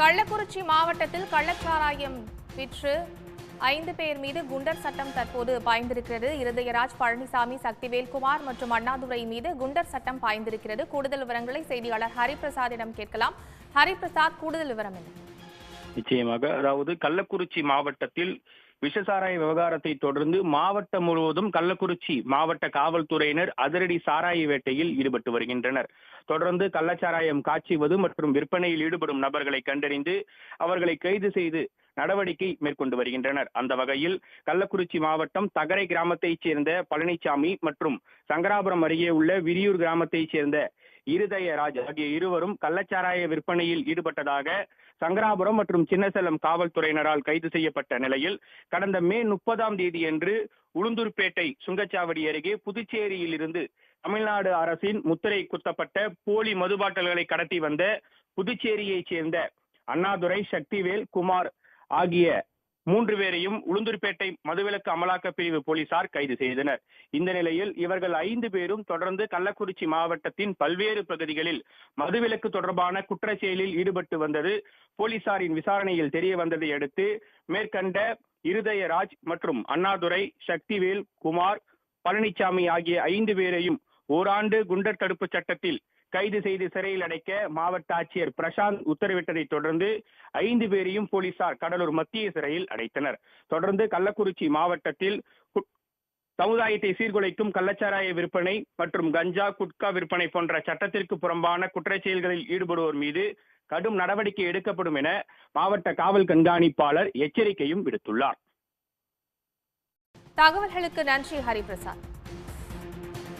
கள்ளக்குறிச்சி மாவட்டத்தில் கள்ளச்சாராயம் விற்று ஐந்து பேர் மீது குண்டர் சட்டம் தற்போது பாய்ந்திருக்கிறது. இருதயராஜ் பழனிசாமி சக்திவேல் குமார் மற்றும் அண்ணாதுரை மீது குண்டர் சட்டம் பாய்ந்திருக்கிறது. கூடுதல் விவரங்களை செய்தியாளர் ஹரிபிரசாத்திடம் கேட்கலாம். ஹரிபிரசாத் கூடுதல் விவரம் என்ன? நிச்சயமாக அதாவது கள்ளக்குறிச்சி மாவட்டத்தில் விஷசாராய விவகாரத்தை தொடர்ந்து மாவட்டம் முழுவதும் கள்ளக்குறிச்சி மாவட்ட காவல்துறையினர் அதிரடி சாராய வேட்டையில் ஈடுபட்டு வருகின்றனர். தொடர்ந்து கள்ளச்சாராயம் காய்ச்சுவது மற்றும் விற்பனையில் ஈடுபடும் நபர்களை கண்டறிந்து அவர்களை கைது செய்து நடவடிக்கை மேற்கொண்டு வருகின்றனர். அந்த வகையில் கள்ளக்குறிச்சி மாவட்டம் தகரை கிராமத்தைச் சேர்ந்த பழனிசாமி மற்றும் சங்கராபுரம் அருகே உள்ள விரியூர் கிராமத்தைச் சேர்ந்த இருதயராஜ் ஆகிய இருவரும் கள்ளச்சாராய விற்பனையில் ஈடுபட்டதாக சங்கராபுரம் மற்றும் சின்னசேலம் காவல்துறையினரால் கைது செய்யப்பட்ட நிலையில் கடந்த மே முப்பதாம் தேதியன்று உளுந்தூர்பேட்டை சுங்கச்சாவடி அருகே புதுச்சேரியில் இருந்து தமிழ்நாடு அரசின் முத்திரை குத்தப்பட்ட போலி மதுபாட்டல்களை கடத்தி வந்த புதுச்சேரியைச் சேர்ந்த அண்ணாதுரை சக்திவேல் குமார் ஆகிய மூன்று பேரையும் உளுந்தூர்பேட்டை மதுவிலக்கு அமலாக்க பிரிவு போலீசார் கைது செய்தனர். இந்த நிலையில் இவர்கள் ஐந்து பேரும் தொடர்ந்து கள்ளக்குறிச்சி மாவட்டத்தின் பல்வேறு பகுதிகளில் மதுவிலக்கு தொடர்பான குற்ற செயலில் ஈடுபட்டு வந்தது போலீசாரின் விசாரணையில் தெரிய வந்ததை அடுத்து மேற்கண்ட இருதயராஜ் மற்றும் அண்ணாதுரை சக்திவேல் குமார் பழனிசாமி ஆகிய ஐந்து பேரையும் ஓராண்டு குண்டர் தடுப்பு சட்டத்தில் கைது செய்து சிறையில் அடைக்க மாவட்ட ஆட்சியர் பிரசாந்த் உத்தரவிட்டதை தொடர்ந்து ஐந்து பேரையும் போலீசார் கடலூர் மத்திய சிறையில் அடைத்தனர். தொடர்ந்து கள்ளக்குறிச்சி மாவட்டத்தில் சமுதாயத்தை சீர்குலைக்கும் கள்ளச்சாராய விற்பனை மற்றும் கஞ்சா குட்கா விற்பனை போன்ற சட்டத்திற்கு புறம்பான குற்றச் செயல்களில் ஈடுபடுவோர் மீது கடும் நடவடிக்கை எடுக்கப்படும் என மாவட்ட காவல் கண்காணிப்பாளர் எச்சரிக்கையும் விடுத்துள்ளார். தகவல்களுக்கு நன்றி ஹரிபிரசாத்.